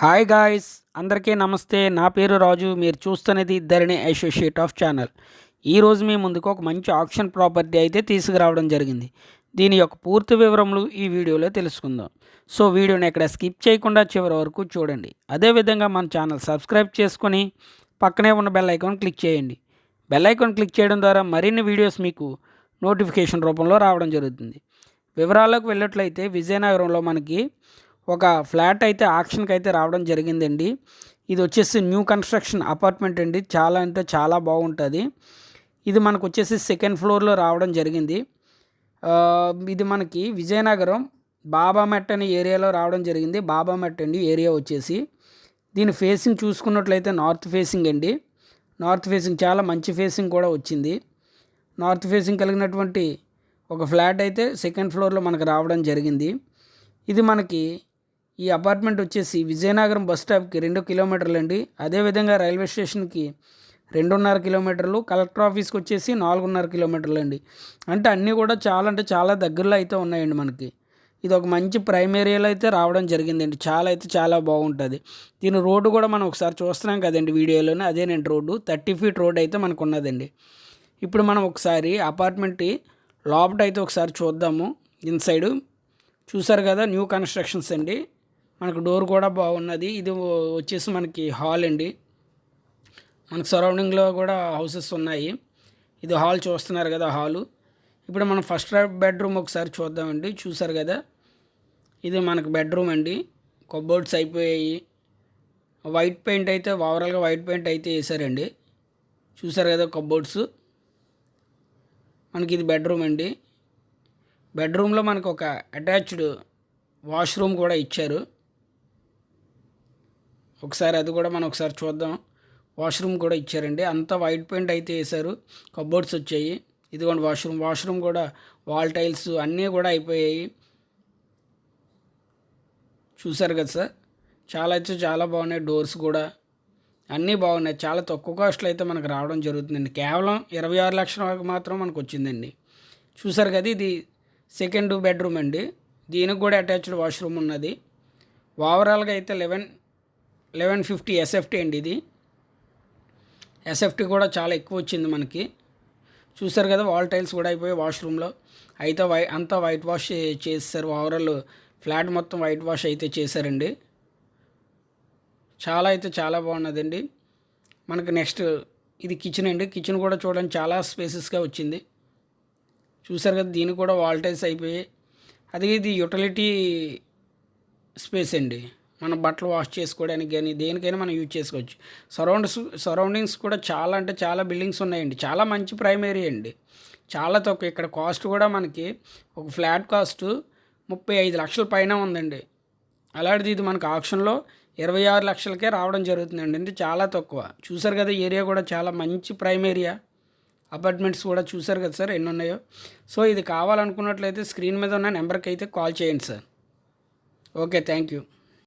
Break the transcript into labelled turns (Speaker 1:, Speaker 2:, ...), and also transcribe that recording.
Speaker 1: Hi guys అందరికీ నమస్తే. నా పేరు రాజు. మీరు చూస్తున్నది ధరణి అసోసియేట్ ఆఫ్ ఛానల్. ఈరోజు మీ ముందుకు ఒక మంచి ఆప్షన్ ప్రాపర్టీ అయితే తీసుకురావడం జరిగింది. దీని యొక్క పూర్తి వివరములు ఈ వీడియోలో తెలుసుకుందాం. సో వీడియోని ఎక్కడ స్కిప్ చేయకుండా చివరి వరకు చూడండి. అదేవిధంగా మన ఛానల్ సబ్స్క్రైబ్ చేసుకొని పక్కనే ఉన్న బెల్ ఐకాన్ క్లిక్ చేయండి. బెల్ ఐకాన్ క్లిక్ చేయడం ద్వారా మరిన్ని వీడియోస్ మీకు నోటిఫికేషన్ రూపంలో రావడం జరుగుతుంది. వివరాలకు వెళ్ళినట్లయితే విజయనగరంలో మనకి ఒక ఫ్లాట్ అయితే ఆక్షన్కి అయితే రావడం జరిగిందండి. ఇది వచ్చేసి న్యూ కన్స్ట్రక్షన్ అపార్ట్మెంట్ అండి. చాలా అంటే చాలా బాగుంటుంది. ఇది మనకు వచ్చేసి సెకండ్ ఫ్లోర్లో రావడం జరిగింది. ఇది మనకి విజయనగరం బాబామెట్ అనే ఏరియాలో రావడం జరిగింది. బాబామెట్ అండి ఏరియా వచ్చేసి. దీని ఫేసింగ్ చూసుకున్నట్లయితే నార్త్ ఫేసింగ్ అండి. నార్త్ ఫేసింగ్ చాలా మంచి ఫేసింగ్ కూడా వచ్చింది. నార్త్ ఫేసింగ్ కలిగినటువంటి ఒక ఫ్లాట్ అయితే సెకండ్ ఫ్లోర్లో మనకు రావడం జరిగింది. ఇది మనకి ఈ అపార్ట్మెంట్ వచ్చేసి విజయనగరం బస్ స్టాప్కి రెండు కిలోమీటర్లు అండి అదేవిధంగా రైల్వే స్టేషన్కి రెండున్నర కిలోమీటర్లు కలెక్టర్ ఆఫీస్కి వచ్చేసి నాలుగున్నర కిలోమీటర్లు అండి అంటే అన్నీ కూడా చాలా అంటే చాలా దగ్గరలో అయితే ఉన్నాయండి మనకి. ఇది ఒక మంచి ప్రైమ్ ఏరియాలో అయితే రావడం జరిగిందండి. చాలా అయితే చాలా బాగుంటుంది. దీని రోడ్డు కూడా మనం ఒకసారి చూస్తున్నాం కదండి వీడియోలోనే. అదేనండి రోడ్డు థర్టీ ఫీట్ రోడ్ అయితే మనకు ఉన్నదండి ఇప్పుడు మనం ఒకసారి అపార్ట్మెంట్ లోపట అయితే ఒకసారి చూద్దాము. ఇన్సైడ్ చూసారు కదా న్యూ కన్స్ట్రక్షన్స్ అండి. మనకు డోర్ కూడా బాగున్నది. ఇది వచ్చేసి మనకి హాల్ అండి. మనకు సరౌండింగ్లో కూడా హౌసెస్ ఉన్నాయి. ఇది హాల్ చూస్తున్నారు కదా హాలు. ఇప్పుడు మనం ఫస్ట్ బెడ్రూమ్ ఒకసారి చూద్దామండి. చూసారు కదా? ఇది మనకు బెడ్రూమ్ అండి. కబోర్డ్స్ అయిపోయాయి. వైట్ పెయింట్ అయితే ఓవరాల్గా వైట్ పెయింట్ అయితే వేసారండి. చూసారు కదా కబోర్డ్స్ మనకి ఇది బెడ్రూమ్ అండి. బెడ్రూమ్లో మనకు ఒక అటాచ్డ్ వాష్రూమ్ కూడా ఇచ్చారు. ఒకసారి అది కూడా మనం ఒకసారి చూద్దాం. వాష్రూమ్ కూడా ఇచ్చారండి. అంతా వైట్ పెయింట్ అయితే వేశారు. కబోర్డ్స్ వచ్చాయి. ఇదిగోండి వాష్రూమ్. వాష్రూమ్ కూడా వాల్ టైల్స్ అన్నీ కూడా అయిపోయాయి. చూసారు కదా సార్? చాలా అయితే చాలా బాగున్నాయి డోర్స్ కూడా. అన్నీ బాగున్నాయి. చాలా తక్కువ కాస్ట్లో అయితే మనకు రావడం జరుగుతుందండి. కేవలం ఇరవై ఆరు లక్షల వరకు మాత్రం మనకు వచ్చిందండి. చూసారు కదా ఇది సెకండ్ బెడ్రూమ్ అండి. దీనికి కూడా అటాచ్డ్ వాష్రూమ్ ఉన్నది. ఓవరాల్గా అయితే లెవెన్ లెవెన్ ఫిఫ్టీ ఎస్ఎఫ్టీ అండి ఇది. ఎస్ఎఫ్టీ కూడా చాలా ఎక్కువ వచ్చింది మనకి. చూసారు కదా వాల్ టైల్స్ కూడా అయిపోయి వాష్రూమ్లో. అయితే వై అంతా వైట్ వాష్ చేస్తారు ఓవరాల్ ఫ్లాట్ మొత్తం వైట్ వాష్ అయితే చేశారండి. చాలా అయితే చాలా బాగున్నదండి. మనకు నెక్స్ట్ ఇది కిచెన్ అండి. కిచెన్ కూడా చూడడానికి చాలా స్పేసెస్గా వచ్చింది. చూసారు కదా దీనికి కూడా వాల్ టైల్స్ అయిపోయాయి. అది ఇది యూటిలిటీ స్పేస్ అండి. మన బట్టలు వాష్ చేసుకోవడానికి కానీ దేనికైనా మనం యూజ్ చేసుకోవచ్చు. సరౌండ్స్ సరౌండింగ్స్ కూడా చాలా అంటే చాలా బిల్డింగ్స్ ఉన్నాయండి. చాలా మంచి ప్రైమరీ అండి. చాలా తక్కువ. ఇక్కడ కాస్ట్ కూడా మనకి ఒక ఫ్లాట్ కాస్ట్ ముప్పై ఐదు లక్షల పైన ఉందండి. అలాంటిది ఇది మనకు ఆప్షన్లో ఇరవై ఆరు లక్షలకే రావడం జరుగుతుందండి. అంటే చాలా తక్కువ. చూసారు కదా ఏరియా కూడా చాలా మంచి ప్రైమ్ ఏరియా. అపార్ట్మెంట్స్ కూడా చూసారు కదా సార్ ఎన్ని ఉన్నాయో సో ఇది కావాలనుకున్నట్లయితే స్క్రీన్ మీద ఉన్న నెంబర్కి అయితే కాల్ చేయండి సార్. Okay thank you